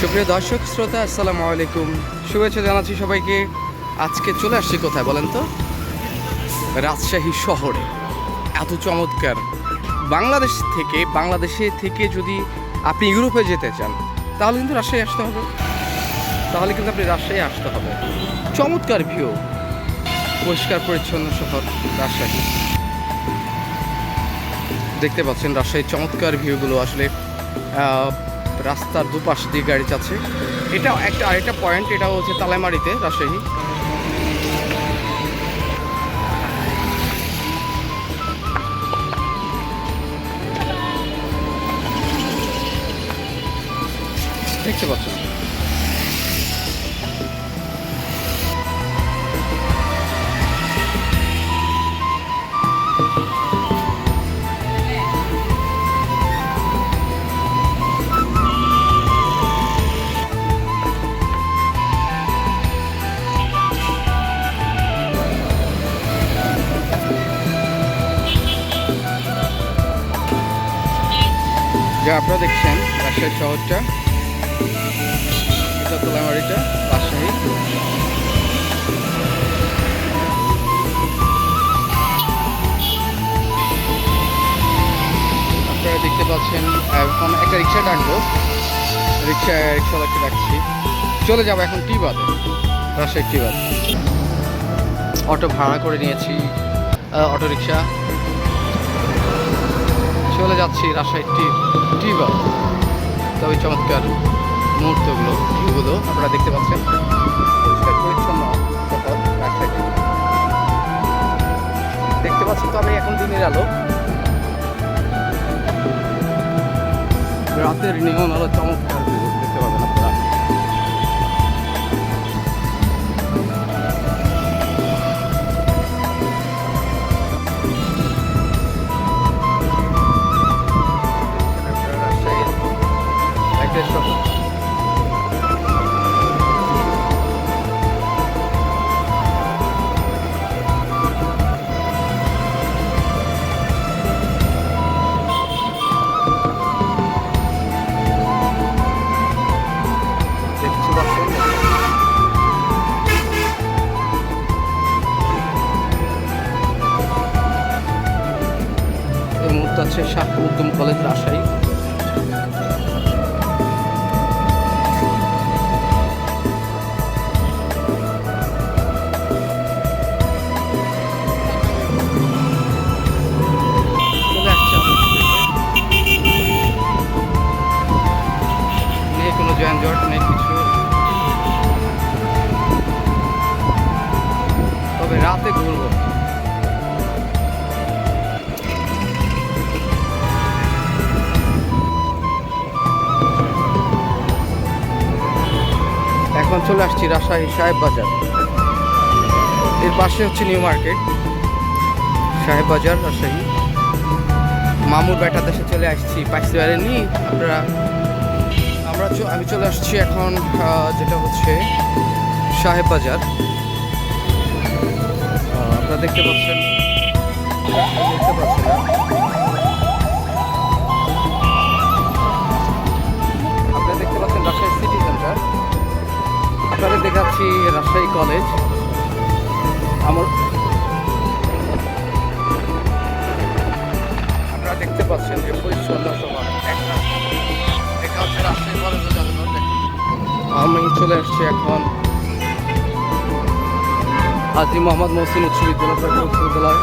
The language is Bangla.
সুপ্রিয় দর্শক, শ্রোতা, আসসালামু আলাইকুম। শুভেচ্ছা জানাচ্ছি সবাইকে। আজকে চলে আসছি কোথায় বলেন তো? রাজশাহী শহরে। এত চমৎকার। বাংলাদেশ থেকে, বাংলাদেশে থেকে যদি আপনি ইউরোপে যেতে চান, তাহলে কিন্তু রাজশাহী আসতে হবে। তাহলে কিন্তু আপনি রাজশাহী আসতে হবে। চমৎকার ভিউ পরিষ্কার, পরিচ্ছন্ন শহর রাজশাহী। দেখতে পাচ্ছেন রাজশাহীর চমৎকার ভিউগুলো আসলে রাস্তার দুপাশ দিয়ে গাড়ি যাচ্ছে। এটা একটা আরেকটা পয়েন্ট এটা হচ্ছে তালাইমারিতে রাজশাহী। দেখতে পাচ্ছেন? যা আপনারা দেখছেন, রাজশাহী শহরটা, এটা তোলামারিটা রাজশাহী আপনারা দেখতে পাচ্ছেন এখন একটা রিক্সা ডাকবো রিক্সা, রিক্সাওয়ালাকে ডাকছি। চলে যাব এখন টি বাদে রাজশাহী টি বাদ অটো ভাড়া করে নিয়েছি অটো রিক্সা চলে যাচ্ছি রাজশাহী টি টি বাদ তবে চমৎকার মুহূর্তগুলো, ভিউগুলো আপনারা দেখতে পাচ্ছেন। পরিষ্কার, পরিচ্ছন্ন দেখতে পাচ্ছি তবে এখন দিনের আলো। রাতের নিয়ম আলো চমৎকার। মুহূর্তে আছে শাহ উদ্যম কলেজ রাজশাহী। চলে আসছি রাজশাহী সাহেব বাজার। এর পাশে হচ্ছে নিউ মার্কেট, সাহেব বাজার, রাজশাহী। মামুর বেটা দেশে চলে আসছি পাইসিবারে নি আপনারা আমরা চ- আমি চলে আসছি এখন যেটা হচ্ছে সাহেব বাজার। আপনারা দেখতে পাচ্ছেন দেখতে পাচ্ছেন কলেজ আমার আপনারা দেখতে পাচ্ছেন যে পরিচ্ছন্ন আমি চলে আসছি এখন আজি মোহাম্মদ মহসিন উচ্চ বিদ্যালয় উচ্চ বিদ্যালয়।